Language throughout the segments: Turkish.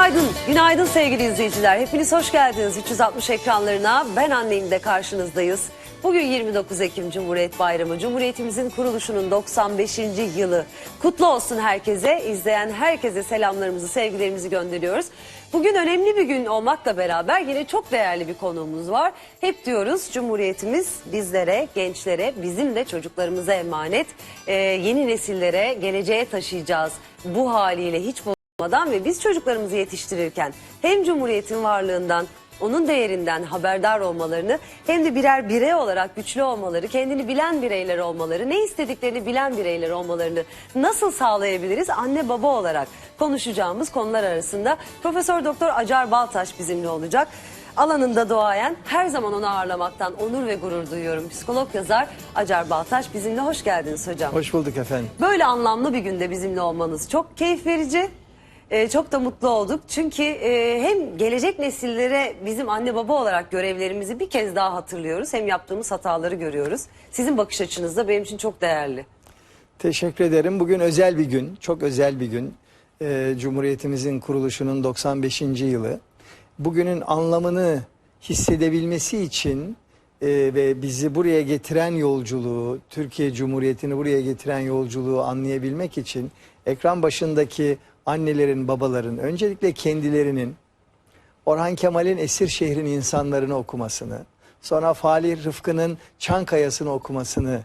Günaydın, günaydın sevgili izleyiciler. Hepiniz hoş geldiniz 360 ekranlarına. Ben anneyim de karşınızdayız. Bugün 29 Ekim Cumhuriyet Bayramı. Cumhuriyetimizin kuruluşunun 95. yılı. Kutlu olsun herkese, izleyen herkese selamlarımızı, sevgilerimizi gönderiyoruz. Bugün önemli bir gün olmakla beraber yine çok değerli bir konuğumuz var. Hep diyoruz Cumhuriyetimiz bizlere, gençlere, bizim de çocuklarımıza emanet. Ee, yeni nesillere, geleceğe taşıyacağız. Bu haliyle hiç olmadan ve biz çocuklarımızı yetiştirirken hem Cumhuriyet'in varlığından, onun değerinden haberdar olmalarını hem de birer birey olarak güçlü olmaları, kendini bilen bireyler olmaları, ne istediklerini bilen bireyler olmalarını nasıl sağlayabiliriz anne baba olarak konuşacağımız konular arasında Profesör Doktor Acar Baltaş bizimle olacak. Alanında doğayan her zaman onu ağırlamaktan onur ve gurur duyuyorum. Psikolog yazar Acar Baltaş bizimle hoş geldiniz hocam. Hoş bulduk efendim. Böyle anlamlı bir günde bizimle olmanız çok keyif verici. Ee, çok da mutlu olduk. Çünkü e, hem gelecek nesillere bizim anne baba olarak görevlerimizi bir kez daha hatırlıyoruz. Hem yaptığımız hataları görüyoruz. Sizin bakış açınız da benim için çok değerli. Teşekkür ederim. Bugün özel bir gün, çok özel bir gün. Ee, Cumhuriyetimizin kuruluşunun 95. yılı. Bugünün anlamını hissedebilmesi için e, ve bizi buraya getiren yolculuğu, Türkiye Cumhuriyeti'ni buraya getiren yolculuğu anlayabilmek için ekran başındaki annelerin, babaların, öncelikle kendilerinin Orhan Kemal'in Esir Şehrin insanlarını okumasını, sonra Falih Rıfkı'nın Çankaya'sını okumasını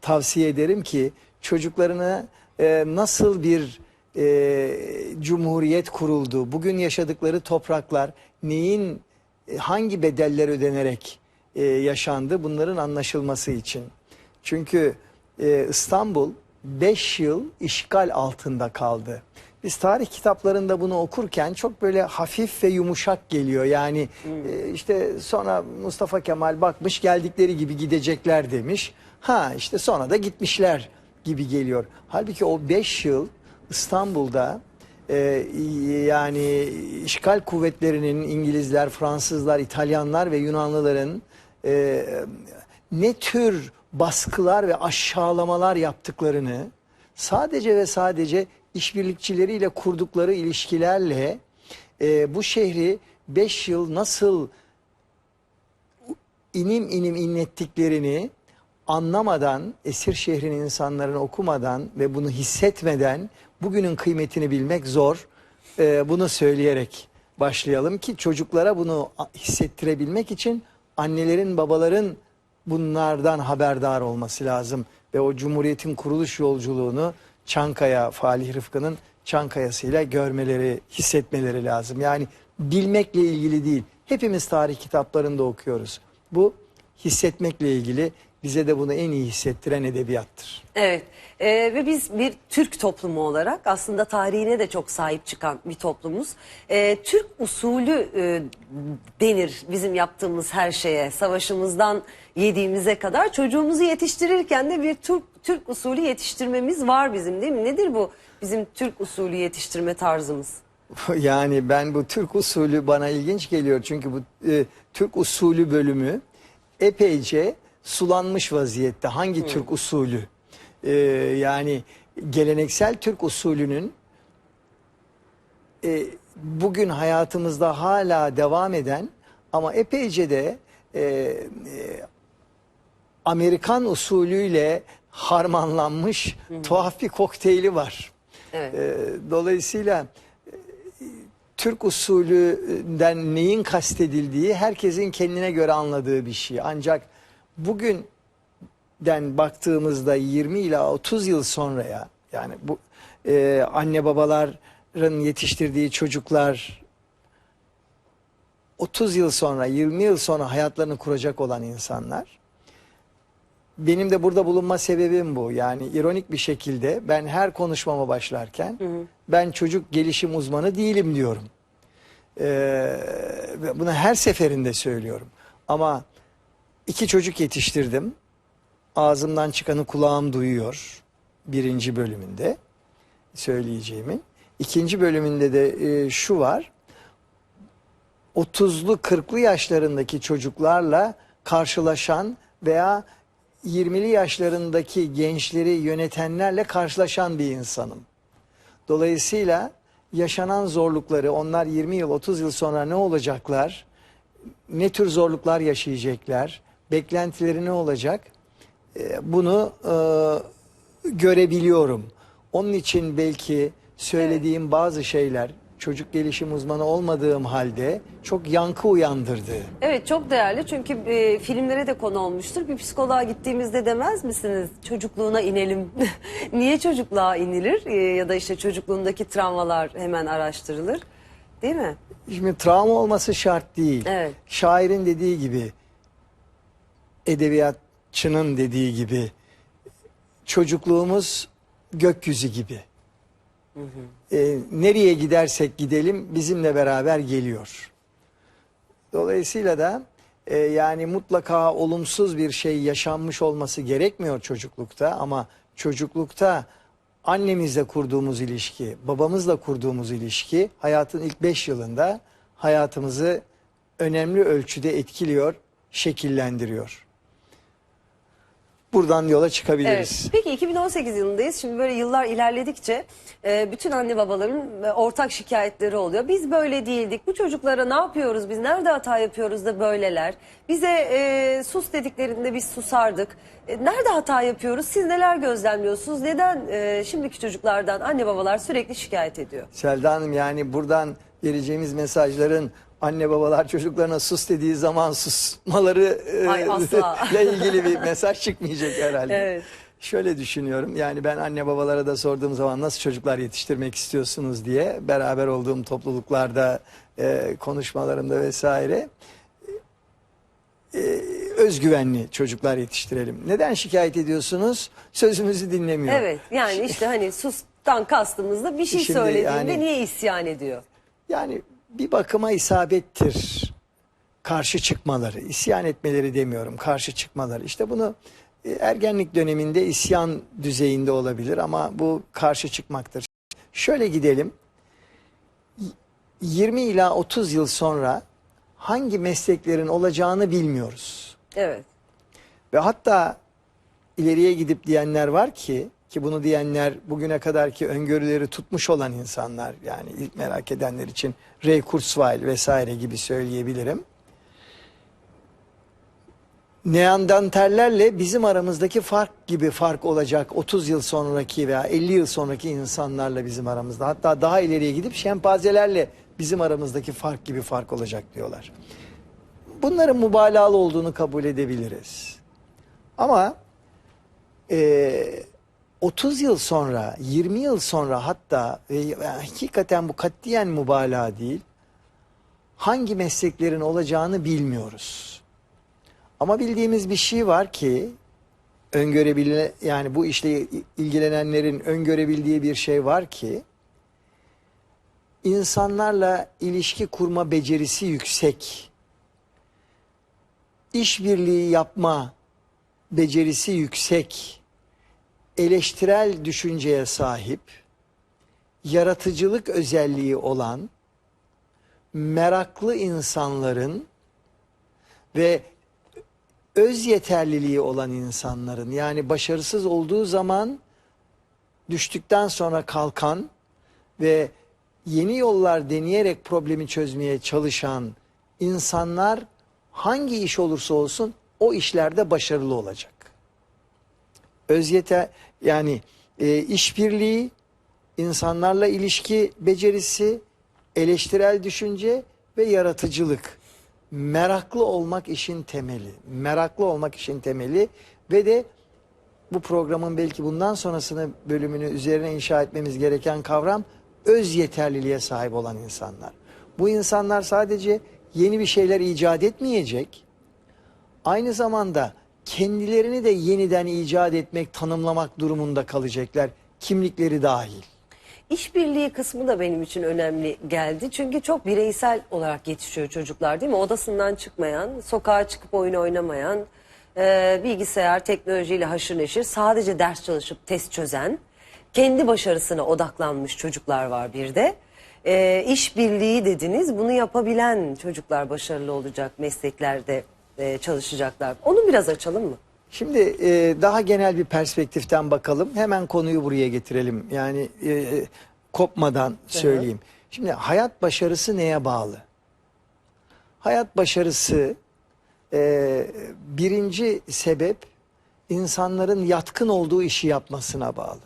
tavsiye ederim ki çocuklarına e, nasıl bir e, cumhuriyet kuruldu, bugün yaşadıkları topraklar neyin, e, hangi bedeller ödenerek e, yaşandı bunların anlaşılması için. Çünkü e, İstanbul 5 yıl işgal altında kaldı. Biz tarih kitaplarında bunu okurken çok böyle hafif ve yumuşak geliyor. Yani e, işte sonra Mustafa Kemal bakmış geldikleri gibi gidecekler demiş. Ha işte sonra da gitmişler gibi geliyor. Halbuki o 5 yıl İstanbul'da e, yani işgal kuvvetlerinin İngilizler, Fransızlar, İtalyanlar ve Yunanlıların e, ne tür baskılar ve aşağılamalar yaptıklarını sadece ve sadece işbirlikçileriyle kurdukları ilişkilerle e, bu şehri 5 yıl nasıl inim inim inlettiklerini anlamadan, esir şehrin insanlarını okumadan ve bunu hissetmeden bugünün kıymetini bilmek zor. Ee, bunu söyleyerek başlayalım ki çocuklara bunu hissettirebilmek için annelerin, babaların bunlardan haberdar olması lazım. Ve o Cumhuriyet'in kuruluş yolculuğunu Çankaya, Falih Rıfkı'nın Çankaya'sıyla görmeleri, hissetmeleri lazım. Yani bilmekle ilgili değil. Hepimiz tarih kitaplarında okuyoruz. Bu hissetmekle ilgili bize de bunu en iyi hissettiren edebiyattır. Evet Ee, ve biz bir Türk toplumu olarak aslında tarihine de çok sahip çıkan bir toplumuz. Ee, Türk usulü e, denir bizim yaptığımız her şeye. Savaşımızdan yediğimize kadar çocuğumuzu yetiştirirken de bir Türk, Türk usulü yetiştirmemiz var bizim değil mi? Nedir bu bizim Türk usulü yetiştirme tarzımız? Yani ben bu Türk usulü bana ilginç geliyor. Çünkü bu e, Türk usulü bölümü epeyce sulanmış vaziyette. Hangi Türk usulü? E, yani geleneksel Türk usulünün e, bugün hayatımızda hala devam eden ama epeyce de e, e, Amerikan usulüyle harmanlanmış tuhaf bir kokteyli var. Evet. E, dolayısıyla e, Türk usulünden neyin kastedildiği herkesin kendine göre anladığı bir şey. Ancak bugünden baktığımızda 20 ila 30 yıl sonraya yani bu e, anne babaların yetiştirdiği çocuklar 30 yıl sonra 20 yıl sonra hayatlarını kuracak olan insanlar benim de burada bulunma sebebim bu. Yani ironik bir şekilde ben her konuşmama başlarken ben çocuk gelişim uzmanı değilim diyorum. Ee, bunu her seferinde söylüyorum. Ama iki çocuk yetiştirdim. Ağzımdan çıkanı kulağım duyuyor. Birinci bölümünde söyleyeceğimin. İkinci bölümünde de e, şu var. 30'lu 40'lı yaşlarındaki çocuklarla karşılaşan veya 20'li yaşlarındaki gençleri yönetenlerle karşılaşan bir insanım. Dolayısıyla yaşanan zorlukları, onlar 20 yıl, 30 yıl sonra ne olacaklar? Ne tür zorluklar yaşayacaklar? Beklentileri ne olacak? E, Bunu e, görebiliyorum. Onun için belki söylediğim bazı şeyler çocuk gelişim uzmanı olmadığım halde çok yankı uyandırdı. Evet çok değerli çünkü e, filmlere de konu olmuştur. Bir psikoloğa gittiğimizde demez misiniz çocukluğuna inelim. Niye çocukluğa inilir E, ya da işte çocukluğundaki travmalar hemen araştırılır. Değil mi? Şimdi travma olması şart değil. Evet. Şairin dediği gibi, edebiyatçının dediği gibi, çocukluğumuz gökyüzü gibi. Ee, nereye gidersek gidelim bizimle beraber geliyor. Dolayısıyla da e, yani mutlaka olumsuz bir şey yaşanmış olması gerekmiyor çocuklukta ama çocuklukta annemizle kurduğumuz ilişki, babamızla kurduğumuz ilişki hayatın ilk 5 yılında hayatımızı önemli ölçüde etkiliyor, şekillendiriyor. Buradan yola çıkabiliriz. Evet. Peki 2018 yılındayız. Şimdi böyle yıllar ilerledikçe e, bütün anne babaların e, ortak şikayetleri oluyor. Biz böyle değildik. Bu çocuklara ne yapıyoruz? Biz nerede hata yapıyoruz da böyleler? Bize e, sus dediklerinde biz susardık. E, nerede hata yapıyoruz? Siz neler gözlemliyorsunuz? Neden e, şimdiki çocuklardan anne babalar sürekli şikayet ediyor? Selda Hanım yani buradan vereceğimiz mesajların anne babalar çocuklarına sus dediği zaman susmaları e, Ay, ile ilgili bir mesaj çıkmayacak herhalde. Evet. Şöyle düşünüyorum yani ben anne babalara da sorduğum zaman nasıl çocuklar yetiştirmek istiyorsunuz diye beraber olduğum topluluklarda e, konuşmalarımda vesaire e, özgüvenli çocuklar yetiştirelim. Neden şikayet ediyorsunuz? Sözümüzü dinlemiyor. Evet yani işte hani sustan kastımızda bir şey Şimdi söylediğinde yani- niye isyan ediyor? Yani bir bakıma isabettir karşı çıkmaları, isyan etmeleri demiyorum, karşı çıkmaları. İşte bunu e, ergenlik döneminde isyan düzeyinde olabilir ama bu karşı çıkmaktır. Şöyle gidelim. Y- 20 ila 30 yıl sonra hangi mesleklerin olacağını bilmiyoruz. Evet. Ve hatta ileriye gidip diyenler var ki ki bunu diyenler bugüne kadarki öngörüleri tutmuş olan insanlar yani ilk merak edenler için Ray Kurzweil vesaire gibi söyleyebilirim. Neandertallerle bizim aramızdaki fark gibi fark olacak 30 yıl sonraki veya 50 yıl sonraki insanlarla bizim aramızda. Hatta daha ileriye gidip şempanzelerle bizim aramızdaki fark gibi fark olacak diyorlar. Bunların mübalağalı olduğunu kabul edebiliriz. Ama e, 30 yıl sonra, 20 yıl sonra hatta ve hakikaten bu katiyen mübalağa değil, hangi mesleklerin olacağını bilmiyoruz. Ama bildiğimiz bir şey var ki öngörebile yani bu işle ilgilenenlerin öngörebildiği bir şey var ki insanlarla ilişki kurma becerisi yüksek. işbirliği yapma becerisi yüksek. Eleştirel düşünceye sahip, yaratıcılık özelliği olan meraklı insanların ve öz yeterliliği olan insanların yani başarısız olduğu zaman düştükten sonra kalkan ve yeni yollar deneyerek problemi çözmeye çalışan insanlar hangi iş olursa olsun o işlerde başarılı olacak. Öz yeter yani e, işbirliği, insanlarla ilişki becerisi, eleştirel düşünce ve yaratıcılık. Meraklı olmak işin temeli. Meraklı olmak işin temeli ve de bu programın belki bundan sonrasını bölümünü üzerine inşa etmemiz gereken kavram öz yeterliliğe sahip olan insanlar. Bu insanlar sadece yeni bir şeyler icat etmeyecek. Aynı zamanda kendilerini de yeniden icat etmek, tanımlamak durumunda kalacaklar. Kimlikleri dahil. İşbirliği kısmı da benim için önemli geldi. Çünkü çok bireysel olarak yetişiyor çocuklar değil mi? Odasından çıkmayan, sokağa çıkıp oyun oynamayan, e, bilgisayar, teknolojiyle haşır neşir, sadece ders çalışıp test çözen, kendi başarısına odaklanmış çocuklar var bir de. E, işbirliği dediniz, bunu yapabilen çocuklar başarılı olacak, mesleklerde e, çalışacaklar. Onu biraz açalım mı? Şimdi e, daha genel bir perspektiften bakalım. Hemen konuyu buraya getirelim. Yani e, kopmadan söyleyeyim. Şimdi hayat başarısı neye bağlı? Hayat başarısı e, birinci sebep insanların yatkın olduğu işi yapmasına bağlı.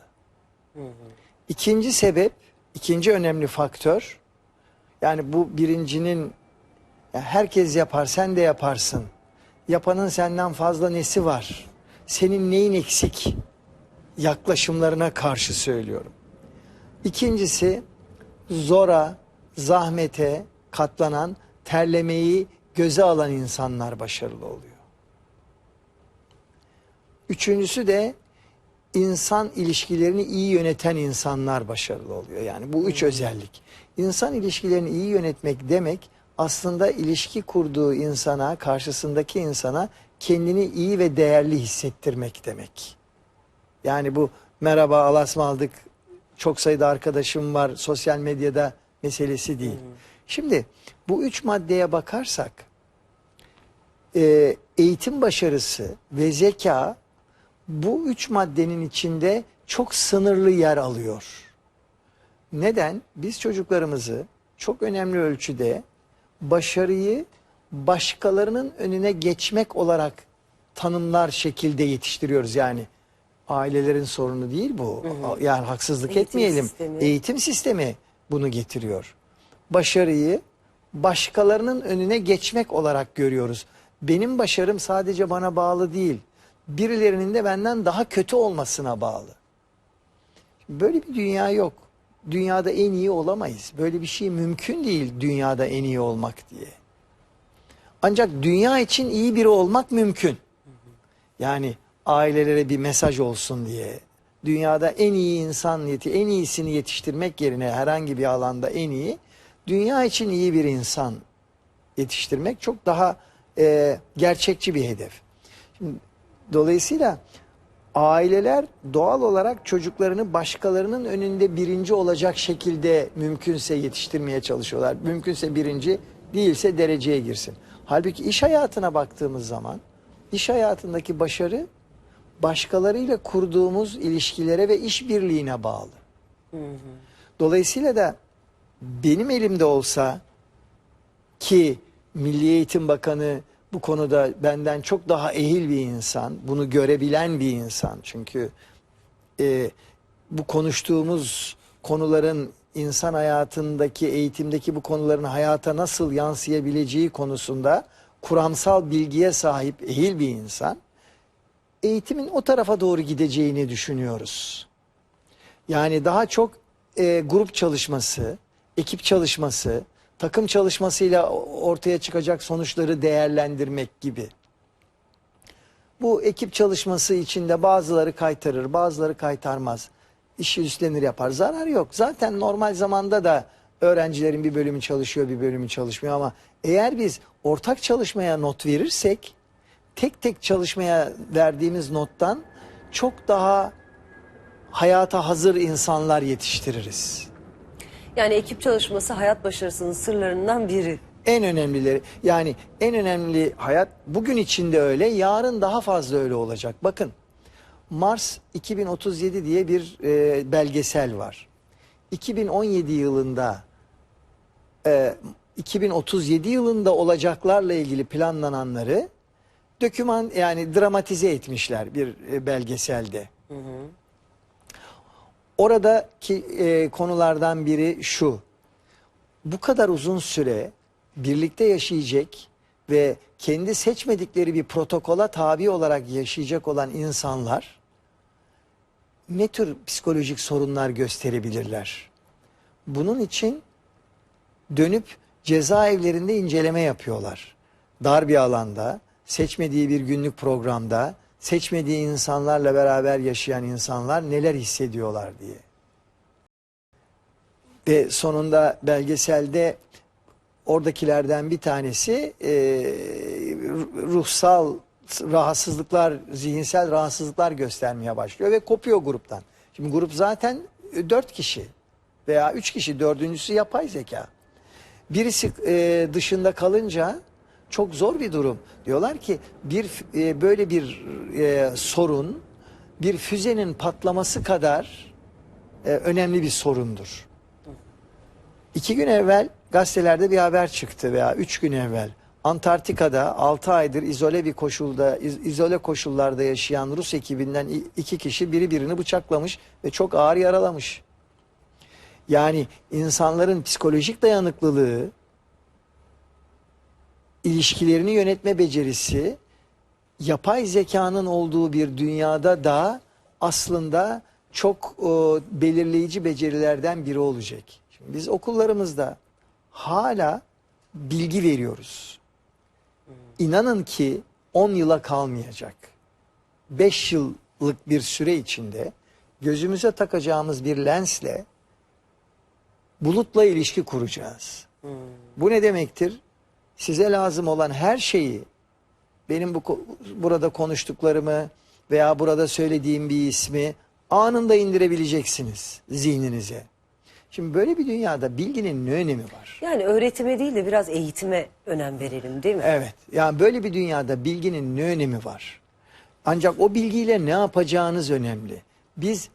İkinci sebep, ikinci önemli faktör, yani bu birincinin herkes yapar, sen de yaparsın. Yapanın senden fazla nesi var? Senin neyin eksik? Yaklaşımlarına karşı söylüyorum. İkincisi zora, zahmete katlanan, terlemeyi göze alan insanlar başarılı oluyor. Üçüncüsü de insan ilişkilerini iyi yöneten insanlar başarılı oluyor. Yani bu üç özellik. İnsan ilişkilerini iyi yönetmek demek aslında ilişki kurduğu insana, karşısındaki insana kendini iyi ve değerli hissettirmek demek. Yani bu merhaba alas mı aldık çok sayıda arkadaşım var sosyal medyada meselesi değil. Şimdi bu üç maddeye bakarsak e, eğitim başarısı ve zeka bu üç maddenin içinde çok sınırlı yer alıyor. Neden? Biz çocuklarımızı çok önemli ölçüde başarıyı başkalarının önüne geçmek olarak tanımlar şekilde yetiştiriyoruz yani. Ailelerin sorunu değil bu. Yani haksızlık Eğitim etmeyelim. sistemi. Eğitim sistemi bunu getiriyor. Başarıyı başkalarının önüne geçmek olarak görüyoruz. Benim başarım sadece bana bağlı değil. Birilerinin de benden daha kötü olmasına bağlı. Böyle bir dünya yok. Dünyada en iyi olamayız. Böyle bir şey mümkün değil dünyada en iyi olmak diye. Ancak dünya için iyi biri olmak mümkün. Yani ailelere bir mesaj olsun diye. Dünyada en iyi insan yeti, en iyisini yetiştirmek yerine herhangi bir alanda en iyi, dünya için iyi bir insan yetiştirmek çok daha e, gerçekçi bir hedef. Şimdi, dolayısıyla aileler doğal olarak çocuklarını başkalarının önünde birinci olacak şekilde mümkünse yetiştirmeye çalışıyorlar. Mümkünse birinci değilse dereceye girsin. Halbuki iş hayatına baktığımız zaman iş hayatındaki başarı başkalarıyla kurduğumuz ilişkilere ve işbirliğine bağlı. Dolayısıyla da benim elimde olsa ki Milli Eğitim Bakanı bu konuda benden çok daha ehil bir insan, bunu görebilen bir insan. Çünkü e, bu konuştuğumuz konuların insan hayatındaki, eğitimdeki bu konuların hayata nasıl yansıyabileceği konusunda kuramsal bilgiye sahip ehil bir insan. Eğitimin o tarafa doğru gideceğini düşünüyoruz. Yani daha çok e, grup çalışması, ekip çalışması, takım çalışmasıyla ortaya çıkacak sonuçları değerlendirmek gibi. Bu ekip çalışması içinde bazıları kaytarır, bazıları kaytarmaz. İşi üstlenir yapar. Zarar yok. Zaten normal zamanda da öğrencilerin bir bölümü çalışıyor, bir bölümü çalışmıyor ama eğer biz ortak çalışmaya not verirsek tek tek çalışmaya verdiğimiz nottan çok daha hayata hazır insanlar yetiştiririz. Yani ekip çalışması hayat başarısının sırlarından biri. En önemlileri yani en önemli hayat bugün içinde öyle yarın daha fazla öyle olacak. Bakın Mars 2037 diye bir e, belgesel var. 2017 yılında e, 2037 yılında olacaklarla ilgili planlananları döküman yani dramatize etmişler bir e, belgeselde. Oradaki e, konulardan biri şu. Bu kadar uzun süre birlikte yaşayacak ve kendi seçmedikleri bir protokola tabi olarak yaşayacak olan insanlar ne tür psikolojik sorunlar gösterebilirler? Bunun için dönüp cezaevlerinde inceleme yapıyorlar. Dar bir alanda, seçmediği bir günlük programda, seçmediği insanlarla beraber yaşayan insanlar neler hissediyorlar diye. Ve sonunda belgeselde oradakilerden bir tanesi e, ruhsal rahatsızlıklar, zihinsel rahatsızlıklar göstermeye başlıyor ve kopuyor gruptan. Şimdi grup zaten dört kişi veya üç kişi, dördüncüsü yapay zeka. Birisi e, dışında kalınca çok zor bir durum. Diyorlar ki bir e, böyle bir e, sorun bir füzenin patlaması kadar e, önemli bir sorundur. İki gün evvel gazetelerde bir haber çıktı veya üç gün evvel. Antarktika'da 6 aydır izole bir koşulda, iz- izole koşullarda yaşayan Rus ekibinden iki kişi biri birini bıçaklamış ve çok ağır yaralamış. Yani insanların psikolojik dayanıklılığı, ilişkilerini yönetme becerisi, yapay zekanın olduğu bir dünyada da aslında çok e, belirleyici becerilerden biri olacak. Şimdi biz okullarımızda hala bilgi veriyoruz. İnanın ki 10 yıla kalmayacak. 5 yıllık bir süre içinde gözümüze takacağımız bir lensle bulutla ilişki kuracağız. Bu ne demektir? Size lazım olan her şeyi benim bu burada konuştuklarımı veya burada söylediğim bir ismi anında indirebileceksiniz zihninize. Şimdi böyle bir dünyada bilginin ne önemi var? Yani öğretime değil de biraz eğitime önem verelim değil mi? Evet. Yani böyle bir dünyada bilginin ne önemi var? Ancak o bilgiyle ne yapacağınız önemli. Biz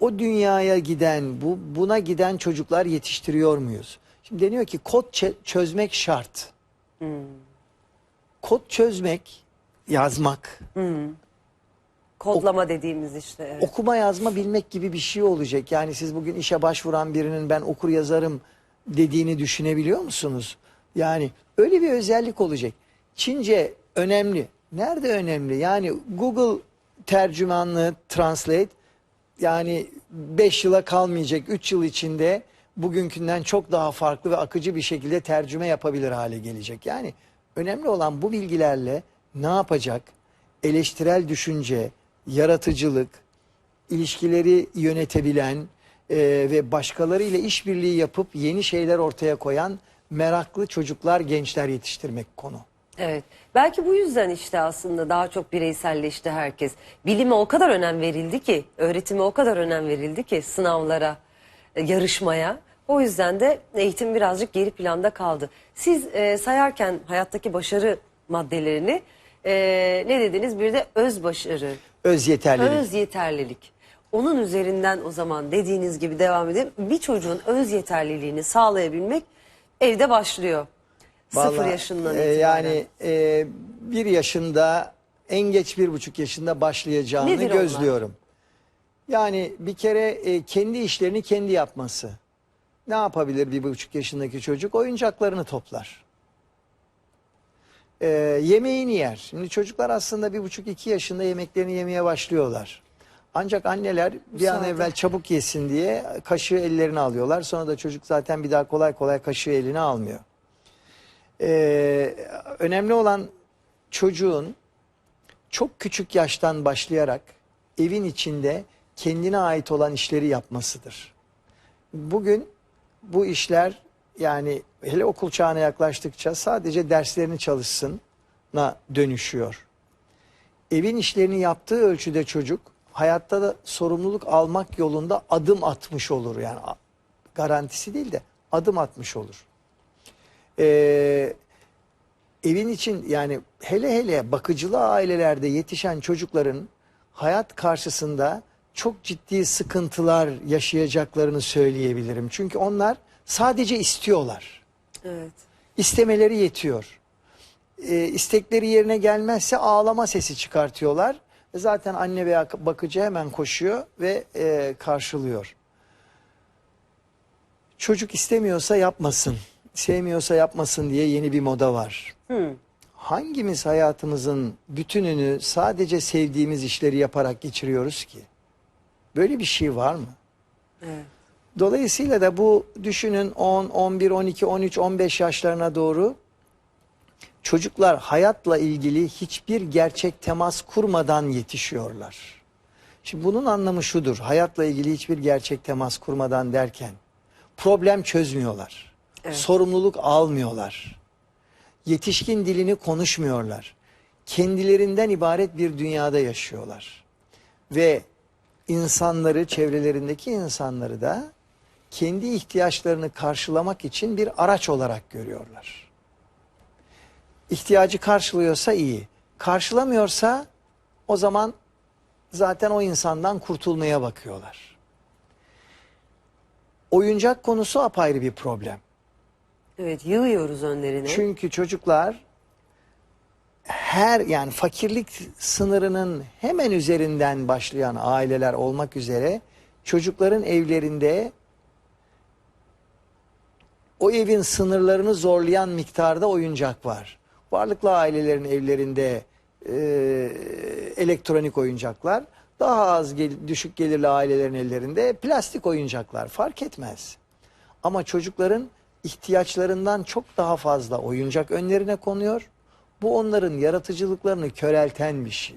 o dünyaya giden, bu buna giden çocuklar yetiştiriyor muyuz? Şimdi deniyor ki kod çözmek şart. Kod çözmek, yazmak, Kodlama dediğimiz işte. Evet. okuma yazma bilmek gibi bir şey olacak. Yani siz bugün işe başvuran birinin ben okur yazarım dediğini düşünebiliyor musunuz? Yani öyle bir özellik olacak. Çince önemli. Nerede önemli? Yani Google tercümanlığı translate yani 5 yıla kalmayacak 3 yıl içinde bugünkünden çok daha farklı ve akıcı bir şekilde tercüme yapabilir hale gelecek. Yani önemli olan bu bilgilerle ne yapacak? Eleştirel düşünce, yaratıcılık, ilişkileri yönetebilen e, ve başkalarıyla işbirliği yapıp yeni şeyler ortaya koyan meraklı çocuklar, gençler yetiştirmek konu. Evet. Belki bu yüzden işte aslında daha çok bireyselleşti herkes. Bilime o kadar önem verildi ki, öğretime o kadar önem verildi ki sınavlara, e, yarışmaya. O yüzden de eğitim birazcık geri planda kaldı. Siz e, sayarken hayattaki başarı maddelerini e, ne dediniz? Bir de öz başarı, Öz yeterlilik. öz yeterlilik. Onun üzerinden o zaman dediğiniz gibi devam edip bir çocuğun öz yeterliliğini sağlayabilmek evde başlıyor. Sıfır Vallahi, yaşından e, itibaren. yani e, bir yaşında en geç bir buçuk yaşında başlayacağını Nedir onlar? gözlüyorum. Yani bir kere e, kendi işlerini kendi yapması. Ne yapabilir bir buçuk yaşındaki çocuk? Oyuncaklarını toplar. E, yemeğini yer. Şimdi çocuklar aslında bir buçuk iki yaşında yemeklerini yemeye başlıyorlar. Ancak anneler bir an Müsaade. evvel çabuk yesin diye kaşığı ellerine alıyorlar. Sonra da çocuk zaten bir daha kolay kolay kaşığı eline almıyor. Ee, önemli olan çocuğun çok küçük yaştan başlayarak evin içinde kendine ait olan işleri yapmasıdır. Bugün bu işler yani hele okul çağına yaklaştıkça sadece derslerini çalışsına dönüşüyor. Evin işlerini yaptığı ölçüde çocuk hayatta da sorumluluk almak yolunda adım atmış olur. Yani garantisi değil de adım atmış olur. Ee, evin için yani hele hele bakıcılı ailelerde yetişen çocukların hayat karşısında çok ciddi sıkıntılar yaşayacaklarını söyleyebilirim. Çünkü onlar sadece istiyorlar. Evet. İstemeleri yetiyor. Ee, istekleri yerine gelmezse ağlama sesi çıkartıyorlar. Zaten anne veya bakıcı hemen koşuyor ve e, karşılıyor. Çocuk istemiyorsa yapmasın, sevmiyorsa yapmasın diye yeni bir moda var. Hı. Hangimiz hayatımızın bütününü sadece sevdiğimiz işleri yaparak geçiriyoruz ki? Böyle bir şey var mı? Evet. Dolayısıyla da bu düşünün 10, 11, 12, 13, 15 yaşlarına doğru çocuklar hayatla ilgili hiçbir gerçek temas kurmadan yetişiyorlar. Şimdi bunun anlamı şudur. Hayatla ilgili hiçbir gerçek temas kurmadan derken problem çözmüyorlar. Evet. Sorumluluk almıyorlar. Yetişkin dilini konuşmuyorlar. Kendilerinden ibaret bir dünyada yaşıyorlar. Ve insanları, çevrelerindeki insanları da kendi ihtiyaçlarını karşılamak için bir araç olarak görüyorlar. İhtiyacı karşılıyorsa iyi. Karşılamıyorsa o zaman zaten o insandan kurtulmaya bakıyorlar. Oyuncak konusu apayrı bir problem. Evet yığıyoruz önlerine. Çünkü çocuklar her yani fakirlik sınırının hemen üzerinden başlayan aileler olmak üzere çocukların evlerinde o evin sınırlarını zorlayan miktarda oyuncak var. Varlıklı ailelerin evlerinde e, elektronik oyuncaklar, daha az gel- düşük gelirli ailelerin ellerinde plastik oyuncaklar fark etmez. Ama çocukların ihtiyaçlarından çok daha fazla oyuncak önlerine konuyor. Bu onların yaratıcılıklarını körelten bir şey.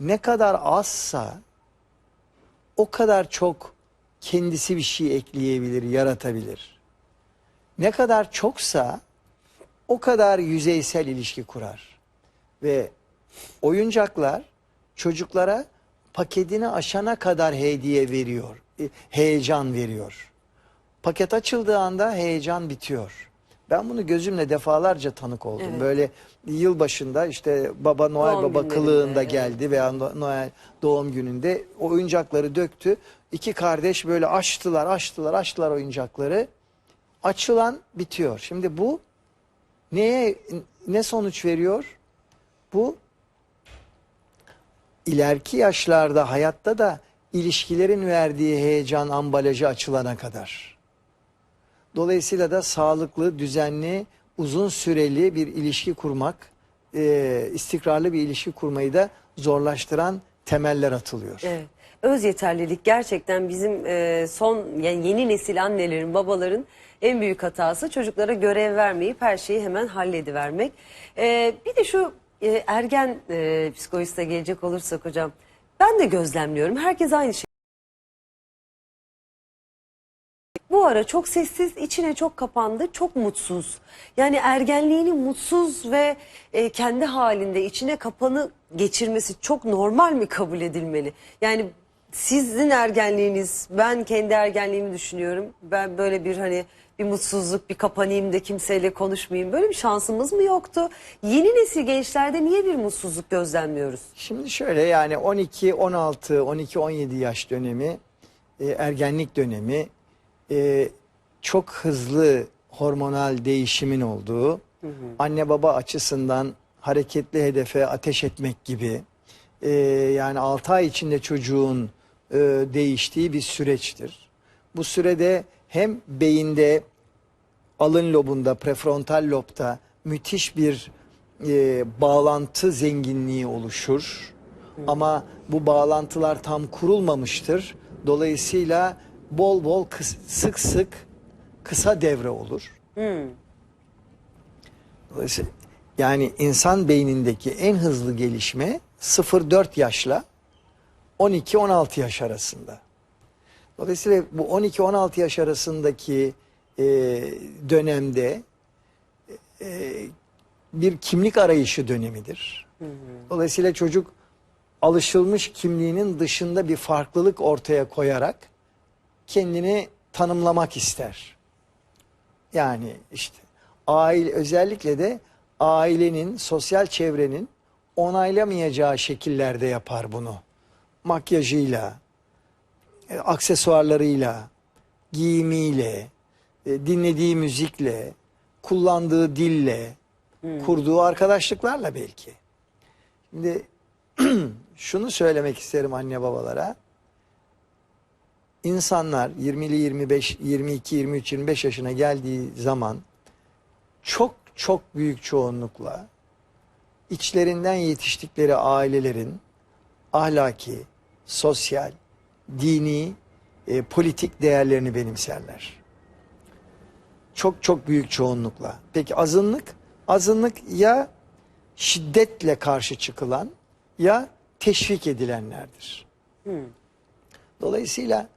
Ne kadar azsa o kadar çok kendisi bir şey ekleyebilir, yaratabilir. Ne kadar çoksa o kadar yüzeysel ilişki kurar. Ve oyuncaklar çocuklara paketini aşana kadar hediye veriyor, e, heyecan veriyor. Paket açıldığı anda heyecan bitiyor. Ben bunu gözümle defalarca tanık oldum. Evet. Böyle yıl başında işte Baba Noel Doğum Baba kılığında evet. geldi veya No- Noel doğum gününde oyuncakları döktü. İki kardeş böyle açtılar, açtılar, açtılar oyuncakları. Açılan bitiyor. Şimdi bu neye ne sonuç veriyor? Bu ileriki yaşlarda hayatta da ilişkilerin verdiği heyecan ambalajı açılana kadar. Dolayısıyla da sağlıklı, düzenli, uzun süreli bir ilişki kurmak, e, istikrarlı bir ilişki kurmayı da zorlaştıran temeller atılıyor. Evet. Öz yeterlilik gerçekten bizim e, son yani yeni nesil annelerin, babaların en büyük hatası çocuklara görev vermeyip her şeyi hemen halledivermek. E, bir de şu e, ergen e, psikolojisine gelecek olursak hocam ben de gözlemliyorum. Herkes aynı şey. Bu ara çok sessiz, içine çok kapandı, çok mutsuz. Yani ergenliğini mutsuz ve e, kendi halinde içine kapanı geçirmesi çok normal mi kabul edilmeli? Yani sizin ergenliğiniz, ben kendi ergenliğimi düşünüyorum. Ben böyle bir hani bir mutsuzluk, bir kapanayım da kimseyle konuşmayayım. Böyle bir şansımız mı yoktu? Yeni nesil gençlerde niye bir mutsuzluk gözlemliyoruz? Şimdi şöyle yani 12, 16, 12, 17 yaş dönemi, e, ergenlik dönemi e, çok hızlı hormonal değişimin olduğu, anne baba açısından hareketli hedefe ateş etmek gibi, e, yani 6 ay içinde çocuğun e, değiştiği bir süreçtir. Bu sürede hem beyinde alın lobunda, prefrontal lobda müthiş bir e, bağlantı zenginliği oluşur. Ama bu bağlantılar tam kurulmamıştır. Dolayısıyla bol bol kıs- sık sık kısa devre olur. Dolayısıyla yani insan beynindeki en hızlı gelişme 0-4 yaşla 12-16 yaş arasında. Dolayısıyla bu 12-16 yaş arasındaki e, dönemde e, bir kimlik arayışı dönemidir. Dolayısıyla çocuk alışılmış kimliğinin dışında bir farklılık ortaya koyarak kendini tanımlamak ister. Yani işte aile özellikle de ailenin, sosyal çevrenin onaylamayacağı şekillerde yapar bunu. Makyajıyla, e, aksesuarlarıyla, giyimiyle, e, dinlediği müzikle, kullandığı dille, kurduğu arkadaşlıklarla belki. Şimdi şunu söylemek isterim anne babalara. İnsanlar 20'li 25, 22, 23, 25 yaşına geldiği zaman çok çok büyük çoğunlukla içlerinden yetiştikleri ailelerin ahlaki, sosyal, dini, e, politik değerlerini benimserler. Çok çok büyük çoğunlukla. Peki azınlık? Azınlık ya şiddetle karşı çıkılan ya teşvik edilenlerdir. Dolayısıyla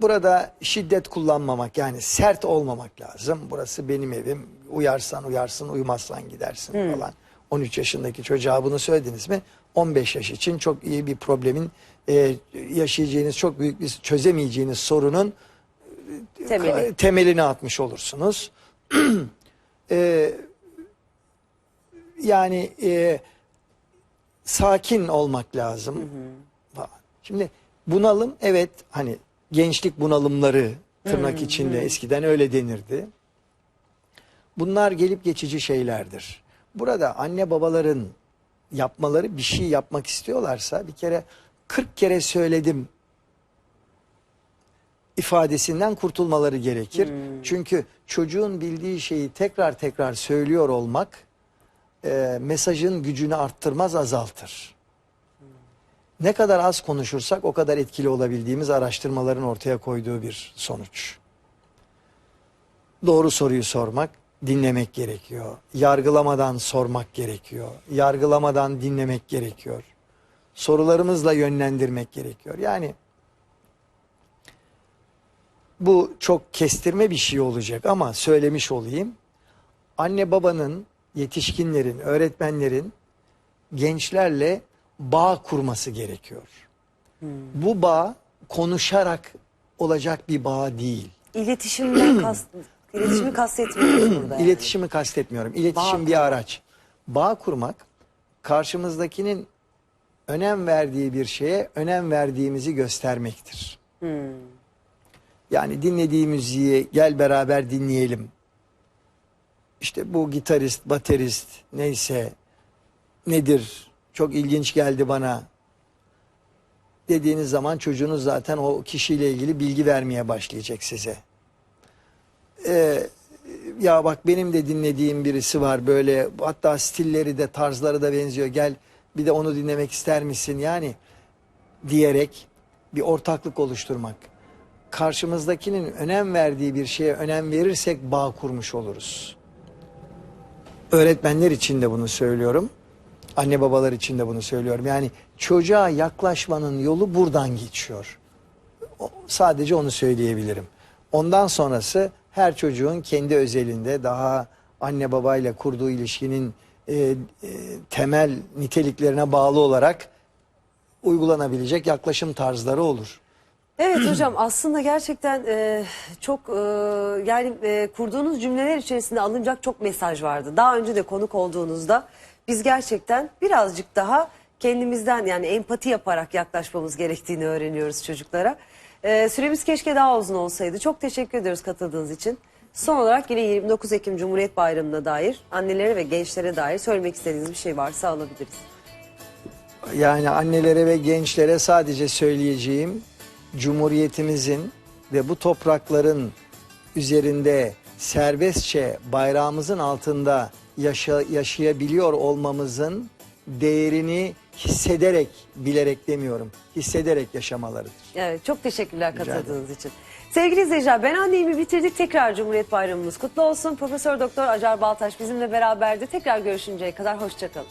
burada şiddet kullanmamak yani sert olmamak lazım. Burası benim evim. Uyarsan uyarsın, uymazsan gidersin falan. 13 yaşındaki çocuğa bunu söylediniz mi? 15 yaş için çok iyi bir problemin e, yaşayacağınız çok büyük bir çözemeyeceğiniz sorunun Temeli. temelini atmış olursunuz. E, yani e, sakin olmak lazım. falan. Şimdi bunalım evet hani gençlik bunalımları Tırnak içinde eskiden öyle denirdi. Bunlar gelip geçici şeylerdir. Burada anne babaların yapmaları bir şey yapmak istiyorlarsa bir kere 40 kere söyledim ifadesinden kurtulmaları gerekir. Çünkü çocuğun bildiği şeyi tekrar tekrar söylüyor olmak e, mesajın gücünü arttırmaz azaltır. Ne kadar az konuşursak o kadar etkili olabildiğimiz araştırmaların ortaya koyduğu bir sonuç. Doğru soruyu sormak, dinlemek gerekiyor. Yargılamadan sormak gerekiyor. Yargılamadan dinlemek gerekiyor. Sorularımızla yönlendirmek gerekiyor. Yani bu çok kestirme bir şey olacak ama söylemiş olayım. Anne babanın, yetişkinlerin, öğretmenlerin gençlerle bağ kurması gerekiyor. Bu bağ konuşarak olacak bir bağ değil. İletişimden kast, iletişimi kastetmiyoruz burada. yani. İletişimi kastetmiyorum. İletişim Bağ bir araç. Bağ kurmak karşımızdakinin önem verdiği bir şeye önem verdiğimizi göstermektir. Yani dinlediği müziği gel beraber dinleyelim. İşte bu gitarist, baterist neyse nedir çok ilginç geldi bana dediğiniz zaman çocuğunuz zaten o kişiyle ilgili bilgi vermeye başlayacak size. Ee, ya bak benim de dinlediğim birisi var böyle hatta stilleri de tarzları da benziyor gel bir de onu dinlemek ister misin yani diyerek bir ortaklık oluşturmak. Karşımızdakinin önem verdiği bir şeye önem verirsek bağ kurmuş oluruz. Öğretmenler için de bunu söylüyorum. Anne babalar için de bunu söylüyorum. Yani çocuğa yaklaşmanın yolu buradan geçiyor. O- Sadece onu söyleyebilirim. Ondan sonrası her çocuğun kendi özelinde daha anne babayla kurduğu ilişkinin e, e, temel niteliklerine bağlı olarak uygulanabilecek yaklaşım tarzları olur. Evet hocam aslında gerçekten e, çok e, yani e, kurduğunuz cümleler içerisinde alınacak çok mesaj vardı. Daha önce de konuk olduğunuzda biz gerçekten birazcık daha kendimizden yani empati yaparak yaklaşmamız gerektiğini öğreniyoruz çocuklara. E, süremiz keşke daha uzun olsaydı. Çok teşekkür ediyoruz katıldığınız için. Son olarak yine 29 Ekim Cumhuriyet Bayramı'na dair annelere ve gençlere dair söylemek istediğiniz bir şey varsa alabiliriz. Yani annelere ve gençlere sadece söyleyeceğim Cumhuriyetimizin ve bu toprakların üzerinde serbestçe bayrağımızın altında yaşa- yaşayabiliyor olmamızın değerini hissederek, bilerek demiyorum, hissederek yaşamalarıdır. Evet çok teşekkürler katıldığınız için. Sevgili izleyiciler ben annemi bitirdik. Tekrar Cumhuriyet Bayramımız kutlu olsun. Profesör Doktor Acar Baltaş bizimle beraberdi. Tekrar görüşünceye kadar hoşçakalın.